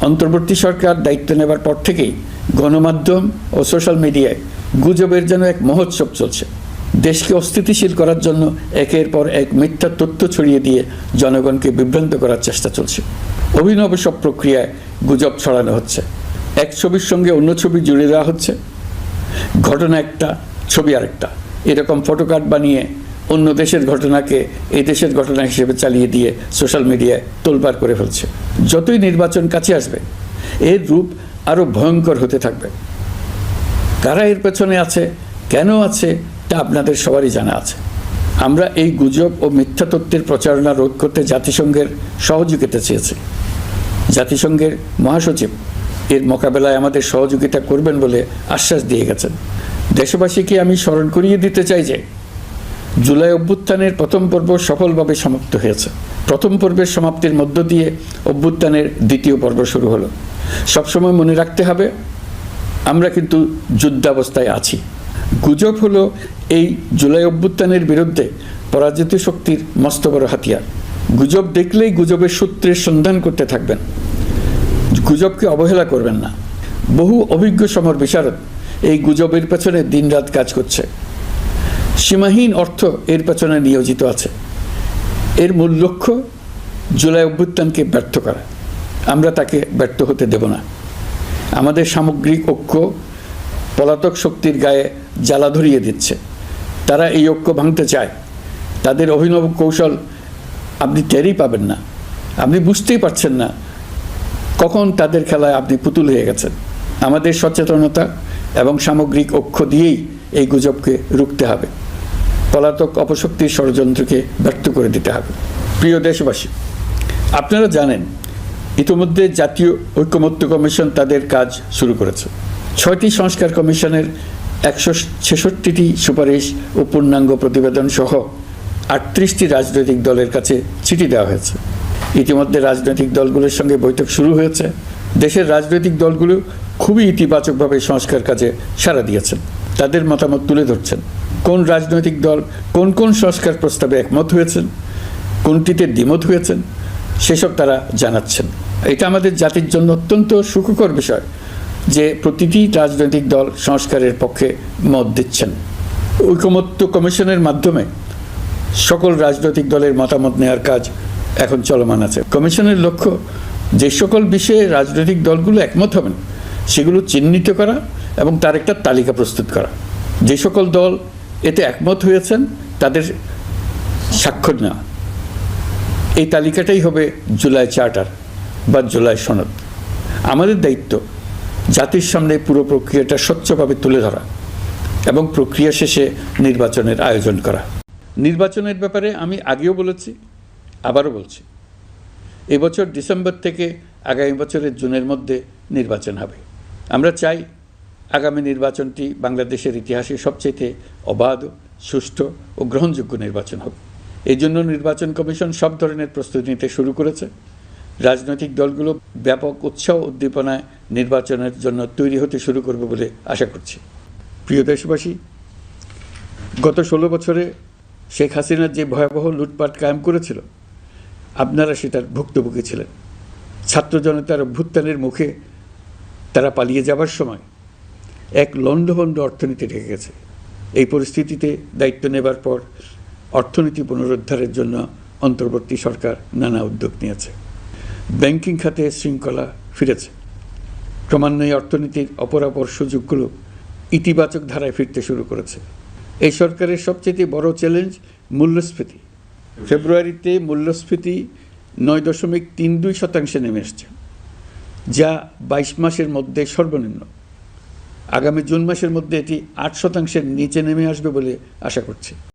অন্তর্বর্তী সরকার দায়িত্ব নেবার পর থেকেই গণমাধ্যম ও সোশ্যাল মিডিয়ায় গুজবের যেন এক মহোৎসব চলছে। দেশকে অস্থিতিশীল করার জন্য একের পর এক মিথ্যা তথ্য ছড়িয়ে দিয়ে জনগণকে বিভ্রান্ত করার চেষ্টা চলছে। অভিনব সব প্রক্রিয়ায় গুজব ছড়ানো হচ্ছে। এক ছবির সঙ্গে অন্য ছবি জুড়ে দেওয়া হচ্ছে। ঘটনা একটা, ছবি আরেকটা। এরকম ফটোকার্ড বানিয়ে অন্য দেশের ঘটনাকে এই দেশের ঘটনা হিসেবে চালিয়ে দিয়ে সোশ্যাল মিডিয়ায় তোলপাড় করে ফেলছে। যতই নির্বাচন কাছে আসবে, এর রূপ আরও ভয়ঙ্কর হতে থাকবে। কারা এর পেছনে আছে, কেন আছে, তা আপনাদের সবারই জানা আছে। আমরা এই গুজব ও মিথ্যা তত্ত্বের প্রচারণা রোধ করতে জাতিসংঘের সহযোগিতা চেয়েছি। জাতিসংঘের মহাসচিব এর মোকাবেলায় আমাদের সহযোগিতা করবেন বলে আশ্বাস দিয়ে গেছেন। দেশবাসীকে আমি স্মরণ করিয়ে দিতে চাই যে জুলাই অভ্যুত্থানের প্রথম পর্ব সফলভাবে সমাপ্ত হয়েছে। প্রথম পর্বের সমাপ্তির মধ্য দিয়ে অভ্যুত্থানের দ্বিতীয় পর্ব শুরু হলো। সবসময় মনে রাখতে হবে, আমরা কিন্তু যুদ্ধাবস্থায় আছি। গুজব হলো এই জুলাই অভ্যুত্থানের বিরুদ্ধে পরাজিত শক্তির মস্ত বড় হাতিয়ার। গুজব দেখলেই গুজবের সূত্রের সন্ধান করতে থাকবেন। গুজবকে অবহেলা করবেন না। বহু অভিজ্ঞ সমর বিশারদ এই গুজবের পেছনে দিনরাত কাজ করছে। সীমাহীন অর্থ এর পেছনে নিয়োজিত আছে। এর মূল লক্ষ্য জুলাই অভ্যুত্থানকে ব্যর্থ করা। আমরা তাকে ব্যর্থ হতে দেব না। আমাদের সামগ্রিক ঐক্য পলাতক শক্তির গায়ে জ্বালা ধরিয়ে দিচ্ছে। তারা এই ঐক্য ভাঙতে চায়। তাদের অভিনব কৌশল আপনি টেরই পাবেন না। আপনি বুঝতেই পারছেন না কখন তাদের খেলায় আপনি পুতুল হয়ে গেছেন। আমাদের সচেতনতা এবং সামগ্রিক ঐক্য দিয়েই এই গুজবকে রুখতে হবে। পলাতক অপশক্তির ষড়যন্ত্রকে ব্যর্থ করে দিতে হবে। প্রিয় দেশবাসী, আপনারা জানেন, ইতিমধ্যে জাতীয় ঐক্যমত্য কমিশন তাদের কাজ শুরু করেছে। ছয়টি সংস্কার কমিশনের একশো ছেষট্টিটি সুপারিশ ও পূর্ণাঙ্গ প্রতিবেদন সহ আটত্রিশটি রাজনৈতিক দলের কাছে চিঠি দেওয়া হয়েছে। ইতিমধ্যে রাজনৈতিক দলগুলোর সঙ্গে বৈঠক শুরু হয়েছে। দেশের রাজনৈতিক দলগুলো খুবই ইতিবাচকভাবে সংস্কার কাজে সাড়া দিয়েছেন। তাদের মতামত তুলে ধরছেন। কোন রাজনৈতিক দল কোন কোন সংস্কার প্রস্তাবে একমত হয়েছেন? কোনটিতে দ্বিমত হয়েছেন? সেসব তারা জানাচ্ছেন। এটা আমাদের জাতির জন্য অত্যন্ত সুখকর বিষয় যে প্রতিটি রাজনৈতিক দল সংস্কারের পক্ষে মত দিচ্ছেন। ঐকমত্য কমিশনের মাধ্যমে সকল রাজনৈতিক দলের মতামত নেওয়ার কাজ এখন চলমান আছে। কমিশনের লক্ষ্য যে সকল বিষয়ে রাজনৈতিক দলগুলো একমত হবেন, সেগুলো চিহ্নিত করা এবং তার একটা তালিকা প্রস্তুত করা। যে সকল দল এতে একমত হয়েছেন, তাদের স্বাক্ষর নেওয়া। এই তালিকাটাই হবে জুলাই চার্টার বা জুলাই সনদ। আমাদের দায়িত্ব জাতির সামনে পুরো প্রক্রিয়াটা স্বচ্ছভাবে তুলে ধরা এবং প্রক্রিয়া শেষে নির্বাচনের আয়োজন করা। নির্বাচনের ব্যাপারে আমি আগেও বলেছি, আবারও বলছি। এবছর ডিসেম্বর থেকে আগামী বছরের জুনের মধ্যে নির্বাচন হবে। আমরা চাই আগামী নির্বাচনটি বাংলাদেশের ইতিহাসে সবচেয়ে অবাধ, সুষ্ঠু ও গ্রহণযোগ্য নির্বাচন হবে। এই জন্য নির্বাচন কমিশন সব ধরনের প্রস্তুতি নিতে শুরু করেছে। রাজনৈতিক দলগুলো ব্যাপক উৎসাহ উদ্দীপনায় নির্বাচনের জন্য তৈরি হতে শুরু করবে বলে আশা করছি। প্রিয় দেশবাসী, গত ষোলো বছরে শেখ হাসিনার যে ভয়াবহ লুটপাট কায়েম করেছিল, আপনারা সেটার ভুক্তভোগী ছিলেন। ছাত্র জনতার অভ্যুত্থানের মুখে তারা পালিয়ে যাবার সময় এক লণ্ডভণ্ড অর্থনীতি রেখে গেছে। এই পরিস্থিতিতে দায়িত্ব নেবার পর অর্থনীতি পুনরুদ্ধারের জন্য অন্তর্বর্তী সরকার নানা উদ্যোগ নিয়েছে। ব্যাংকিং খাতে শৃঙ্খলা ফিরেছে। ক্রমান্বয়ে অর্থনীতির অপরাপর সুযোগগুলো ইতিবাচক ধারায় ফিরতে শুরু করেছে। এই সরকারের সবচেয়ে বড় চ্যালেঞ্জ মূল্যস্ফীতি। ফেব্রুয়ারিতে মূল্যস্ফীতি নয় দশমিক তিন দুই শতাংশে নেমে এসছে, যা বাইশ মাসের মধ্যে সর্বনিম্ন। আগামী জুন মাসের মধ্যে এটি আট শতাংশের নিচে নেমে আসবে বলে আশা করছি।